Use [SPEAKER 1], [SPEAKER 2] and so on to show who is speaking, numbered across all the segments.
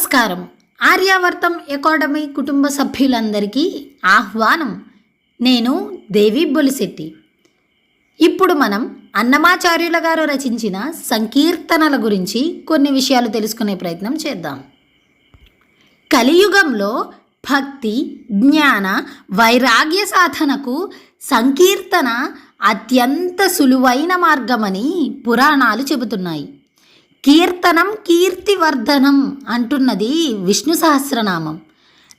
[SPEAKER 1] నమస్కారం. ఆర్యావర్తం అకాడమీ కుటుంబ సభ్యులందరికీ ఆహ్వానం. నేను దేవి బొలిశెట్టి. ఇప్పుడు మనం అన్నమాచార్యుల గారు రచించిన సంకీర్తనల గురించి కొన్ని విషయాలు తెలుసుకునే ప్రయత్నం చేద్దాం. కలియుగంలో భక్తి జ్ఞాన వైరాగ్య సాధనకు సంకీర్తన అత్యంత సులువైన మార్గమని పురాణాలు చెబుతున్నాయి. కీర్తనం కీర్తివర్ధనం అంటున్నది విష్ణు సహస్రనామం.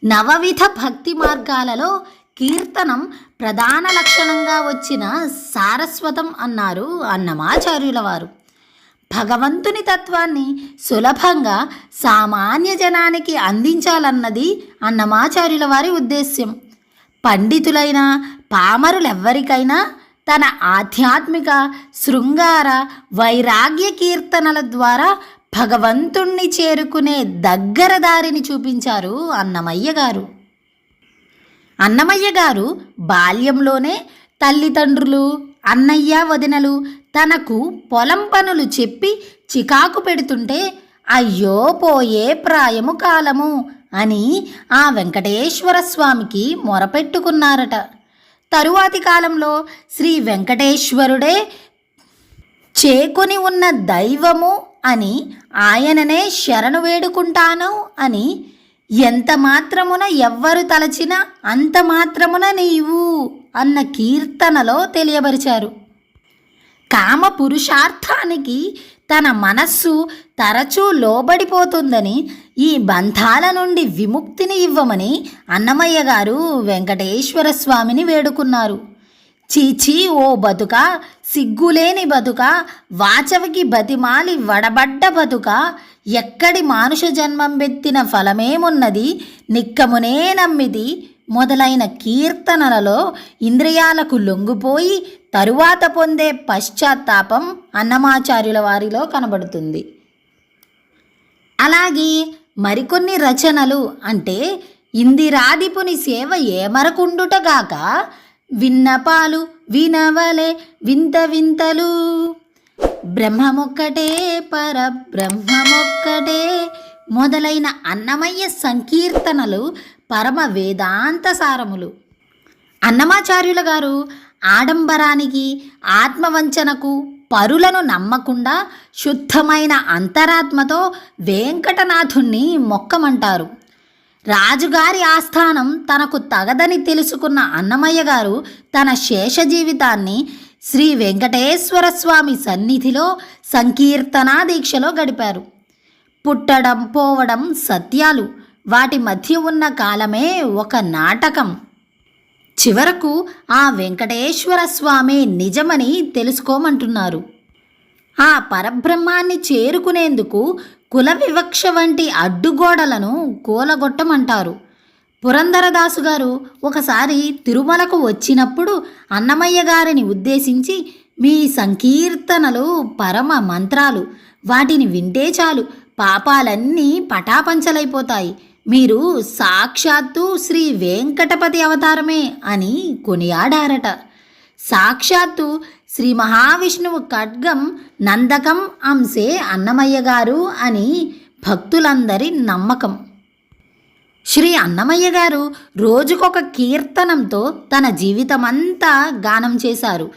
[SPEAKER 1] నవవిధ భక్తి మార్గాలలో కీర్తనం ప్రధాన లక్షణంగా వచ్చిన సారస్వతం అన్నారు అన్నమాచార్యుల వారు భగవంతుని తత్వాన్ని సులభంగా సామాన్య జనానికి అందించాలన్నది అన్నమాచార్యుల వారి ఉద్దేశ్యం. పండితులైన పామరులెవ్వరికైనా తన ఆధ్యాత్మిక శృంగార వైరాగ్య కీర్తనల ద్వారా భగవంతుణ్ణి చేరుకునే దగ్గర దారిని చూపించారు అన్నమయ్య గారు. అన్నమయ్య గారు బాల్యంలోనే తల్లిదండ్రులు అన్నయ్య వదినలు తనకు పొలం పనులు చెప్పి చికాకు పెడుతుంటే అయ్యో పోయే ప్రాయము కాలము అని ఆ వెంకటేశ్వర స్వామికి మొరపెట్టుకున్నారట. తరువాతి కాలంలో శ్రీ వెంకటేశ్వరుడే చేకొని ఉన్న దైవము అని ఆయననే శరణు వేడుకుంటాను అని ఎంత మాత్రమున ఎవ్వరు తలచినా అంత మాత్రమున నీవు అన్న కీర్తనలో తెలియబరిచారు. కామ పురుషార్థానికి తన మనస్సు తరచూ లోబడిపోతుందని ఈ బంధాల నుండి విముక్తిని ఇవ్వమని అన్నమయ్య గారు వెంకటేశ్వర స్వామిని వేడుకున్నారు. చీచీ ఓ బతుక సిగ్గులేని బతుక వాచవికి బతిమాలి వడబడ్డ బతుక ఎక్కడి మానుష జన్మం బెత్తిన ఫలమేమున్నది నిక్కమునే నమ్మిది మొదలైన కీర్తనలలో ఇంద్రియాలకు లొంగిపోయి తరువాత పొందే పశ్చాత్తాపం అన్నమాచార్యుల వారిలో కనబడుతుంది. అలాగే మరికొన్ని రచనలు అంటే ఇందిరాదిపుని సేవ ఏమరకుండుటగాక విన్నపాలు వినవలే వింత వింతలు. బ్రహ్మమొక్కటే పరబ్రహ్మమొక్కటే మొదలైన అన్నమయ్య సంకీర్తనలు పరమ వేదాంత సారములు. అన్నమాచార్యుల గారు ఆడంబరానికి ఆత్మవంచనకు పరులను నమ్మకుండా శుద్ధమైన అంతరాత్మతో వెంకటనాథుణ్ణి మొక్కమంటారు. రాజుగారి ఆస్థానం తనకు తగదని తెలుసుకున్న అన్నమయ్య గారు తన శేష జీవితాన్ని శ్రీ వెంకటేశ్వర స్వామి సన్నిధిలో సంకీర్తనా దీక్షలో గడిపారు. పుట్టడం పోవడం సత్యాలు వాటి మధ్య ఉన్న కాలమే ఒక నాటకం. చివరకు ఆ వెంకటేశ్వర స్వామి నిజమని తెలుసుకోమంటున్నారు. ఆ పరబ్రహ్మాన్ని చేరుకునేందుకు కుల వివక్ష వంటి అడ్డుగోడలను కూలగొట్టమంటారు. పురంధరదాసు గారు ఒకసారి తిరుమలకు వచ్చినప్పుడు అన్నమయ్య గారిని ఉద్దేశించి మీ సంకీర్తనలు పరమ మంత్రాలు వాటిని వింటే చాలు పాపాలన్నీ పటాపంచలైపోతాయి. మీరు సాక్షాత్తు శ్రీ వెంకటపతి అవతారమే అని కొనియాడారట. సాక్షాత్తు శ్రీ మహావిష్ణువు ఖడ్గం నందకం అంశే అన్నమయ్య గారు అని భక్తులందరి నమ్మకం. శ్రీ అన్నమయ్య గారు రోజుకొక కీర్తనంతో తన జీవితమంతా గానం చేశారు.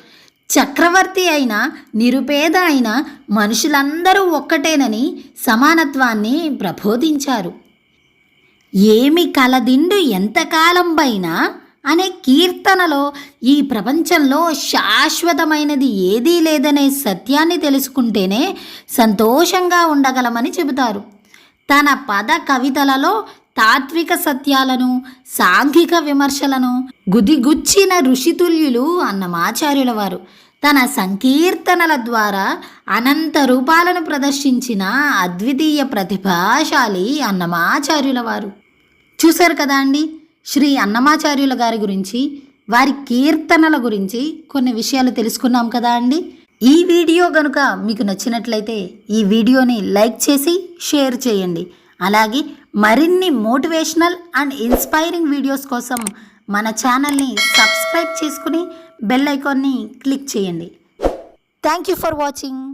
[SPEAKER 1] చక్రవర్తి అయిన నిరుపేద అయిన మనుషులందరూ ఒక్కటేనని సమానత్వాన్ని ప్రబోధించారు. ఏమి కలదిండు ఎంతకాలంపైనా అనే కీర్తనలో ఈ ప్రపంచంలో శాశ్వతమైనది ఏదీ లేదనే సత్యాన్ని తెలుసుకుంటేనే సంతోషంగా ఉండగలమని చెబుతారు. తన పద కవితలలో తాత్విక సత్యాలను సాంఘిక విమర్శలను గుదిగుచ్చిన ఋషితుల్యులు అన్నమాచార్యుల వారు తన సంకీర్తనల ద్వారా అనంత రూపాలను ప్రదర్శించిన అద్వితీయ ప్రతిభాశాలి అన్నమాచార్యుల వారు చూశారు కదా అండి? శ్రీ అన్నమాచార్యుల గారి గురించి వారి కీర్తనల గురించి కొన్ని విషయాలు తెలుసుకున్నాం కదా అండి? ఈ వీడియో కనుక మీకు నచ్చినట్లయితే ఈ వీడియోని లైక్ చేసి షేర్ చేయండి. అలాగే మరిన్ని మోటివేషనల్ అండ్ ఇన్స్పైరింగ్ వీడియోస్ కోసం మన ఛానల్ని సబ్స్క్రైబ్ చేసుకుని బెల్ ఐకాన్ని క్లిక్ చేయండి. Thank you for watching.